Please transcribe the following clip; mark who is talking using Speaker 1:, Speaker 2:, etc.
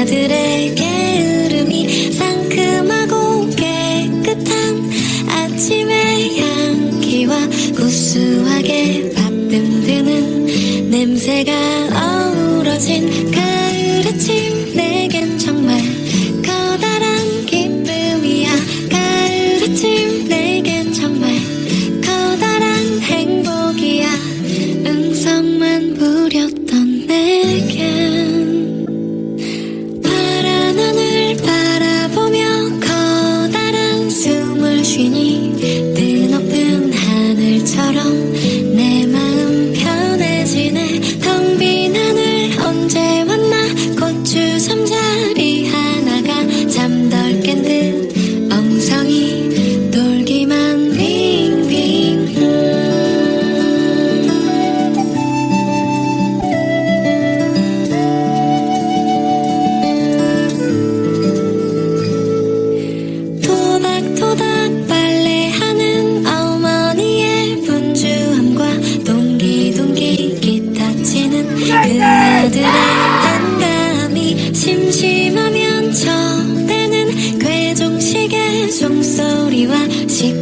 Speaker 1: 아들의 게으름이 상큼하고 깨끗한 아침의 향기와 구수하게 밥듬드는 냄새가 어우러진 가을 아침 はし